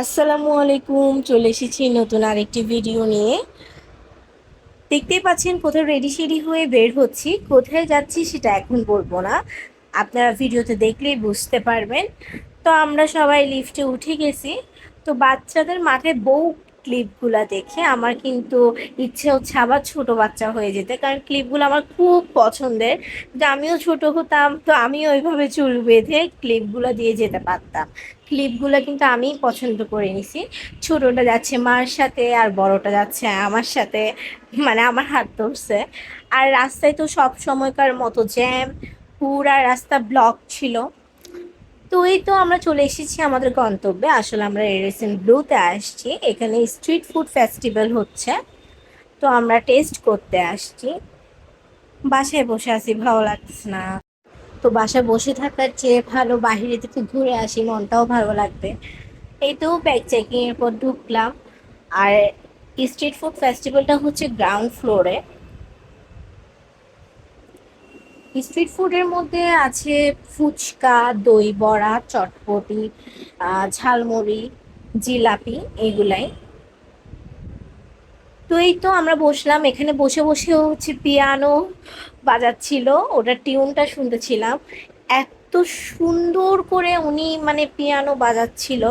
আসসালামু আলাইকুম, চলে এসেছি নতুন আরেকটি ভিডিও নিয়ে। দেখতেই পাচ্ছেন কোথাও রেডি সেডি হয়ে বের হচ্ছি। কোথায় যাচ্ছি সেটা এখন বলব না। আপনারা ভিডিওতে দেখলেই বুঝতে পারবেন। তো আমরা সবাই লিফটে উঠে গেছি। তো বাচ্চাদের মাঠে বউ ক্লিপগুলো দেখে আমার কিন্তু ইচ্ছে হচ্ছে আবার ছোট বাচ্চা হয়ে যেতে। কারণ ক্লিপগুলো আমার খুব পছন্দের। যে আমিও ছোট হতাম, তো আমিও ওইভাবে চুল বেঁধে ক্লিপগুলো দিয়ে যেতে পারতাম। ক্লিপগুলো কিন্তু আমি পছন্দ করে নিছি। ছোটটা যাচ্ছে মার সাথে আর বড়টা যাচ্ছে আমার সাথে। মানে আমার হাত ধরছে। আর রাস্তায় তো সব সময়কার মতো জ্যাম পুরা রাস্তা ব্লক ছিল। তো এই তো আমরা চলে এসেছি আমাদের গন্তব্যে। আসলে আমরা এরেসেন ব্লুতে আসছি। এখানে স্ট্রিট ফুড ফেস্টিভ্যাল হচ্ছে। তো আমরা টেস্ট করতে আসছি। বাসায় বসে আছি, ভালো লাগছে না। তো বাসায় বসে থাকার চেয়ে ভালো, বাইরে থেকে ঘুরে আসি, মনটাও ভালো লাগবে। এই তো ব্যাগ চেকিং এর পর ঢুকলাম। আর স্ট্রিট ফুড ফেস্টিভ্যালটা হচ্ছে গ্রাউন্ড ফ্লোরে স্ট্রিট ফুডের মধ্যে আছে ফুচকা, দই বড়া, চটপটি ঝালমুড়ি, জিলাপি এগুলাই। তো এই তো আমরা বসলাম, এখানে বসে বসে হচ্ছে পিয়ানো বাজাচ্ছিল, ওটার টিউনটা শুনতেছিলাম। এত সুন্দর করে উনি মানে পিয়ানো বাজাচ্ছিল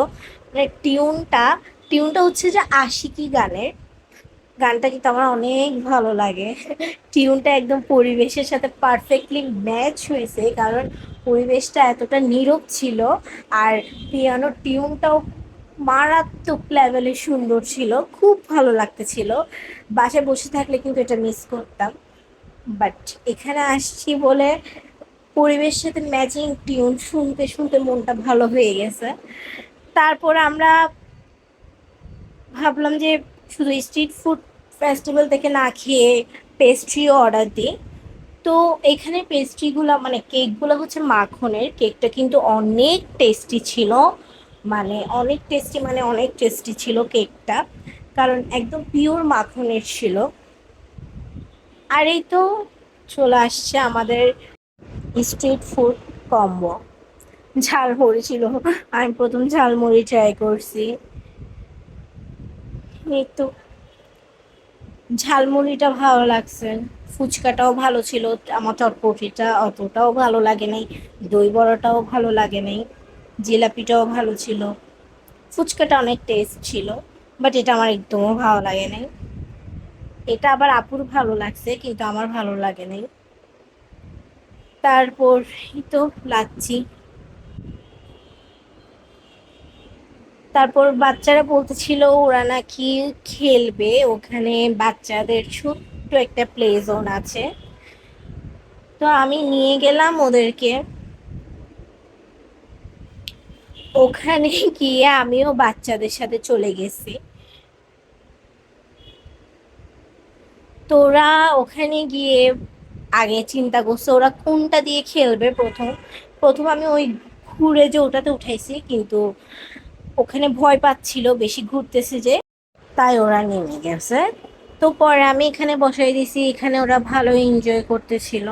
মানে টিউনটা টিউনটা হচ্ছে যে আশিকি গানের। গানটা কিন্তু আমার অনেক ভালো লাগে। টিউনটা একদম পরিবেশের সাথে পারফেক্টলি ম্যাচ হয়েছে, কারণ পরিবেশটা এতটা নীরব ছিল আর পিয়ানোর টিউনটাও মারাত্মক লেভেলে সুন্দর ছিল, খুব ভালো লাগতেছিল। বাসায় বসে থাকলে কিন্তু এটা মিস করতাম। বাট এখানে আসছি বলে পরিবেশের সাথে ম্যাচিং টিউন শুনতে শুনতে মনটা ভালো হয়ে গেছে। তারপর আমরা ভাবলাম যে শুধু স্ট্রিট ফুড ফেস্টিভ্যাল থেকে না খেয়ে পেস্ট্রিও অর্ডার দিই। তো এখানে পেস্ট্রিগুলো মানে কেকগুলো হচ্ছে মাখনের। কেকটা কিন্তু অনেক টেস্টি ছিল। মানে অনেক টেস্টি মানে অনেক টেস্টি ছিল কেকটা কারণ একদম পিওর মাখনের ছিল। আর এই তো চলে আসছে আমাদের স্ট্রিট ফুড কম্বো ঝালমুড়ি ছিল। আমি প্রথম ঝালমুড়ি ট্রাই করছি। এই তো। ঝালমুড়িটা ভালো লাগছে, ফুচকাটাও ভালো ছিল, আমার চটপটিটা অতটাও ভালো লাগে নাই, দই বড়াটাও ভালো লাগে নাই, জিলাপিটাও ভালো ছিল, ফুচকাটা অনেক টেস্ট ছিল বাট এটা আমার একদমও ভালো লাগে নাই। এটা আবার আপুর ভালো লাগছে, কিন্তু আমার ভালো লাগে নাই। তারপর তো, লাচ্ছি। তারপর বাচ্চারা বলতেছিল, ওরা নাকি খেলবে ওখানে বাচ্চাদের ছোট্ট একটা প্লে জোন আছে। তো আমি নিয়ে গেলাম ওদেরকে। ওখানে গিয়ে আমিও বাচ্চাদের সাথে চলে গেছি। তো ওরা ওখানে গিয়ে আগে চিন্তা করছে, ওরা কোনটা দিয়ে খেলবে প্রথম? প্রথম আমি ওই ঘুরে যে ওটাতে উঠাইছি, কিন্তু ওখানে ভয় পাচ্ছিল, বেশি ঘুরতেছে যে। তাই ওরা নেমে গেছে। তো পরে আমি এখানে বসাই দিছি, এখানে ওরা ভালো এনজয় করতেছিল।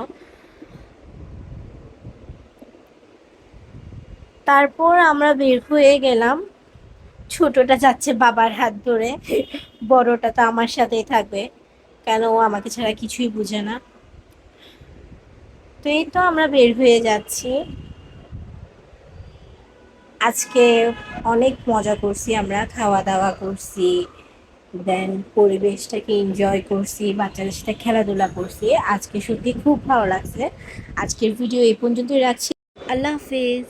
তারপর আমরা বের হয়ে গেলাম। ছোটটা যাচ্ছে বাবার হাত ধরে। বড়টা তো আমার সাথেই থাকবে। কেন ও আমাকে ছাড়া কিছুই বুঝে না। তো এই তো আমরা বের হয়ে যাচ্ছি। আজকে অনেক মজা করছি, আমরা খাওয়া দাওয়া করছি দেন পরিবেশটাকে এনজয় করছি, বাচ্চাদের সাথে খেলাধুলা করছি। আজকে সত্যি খুব ভালো লাগছে। আজকের ভিডিও এই পর্যন্তই রাখছি। আল্লাহ হাফেজ।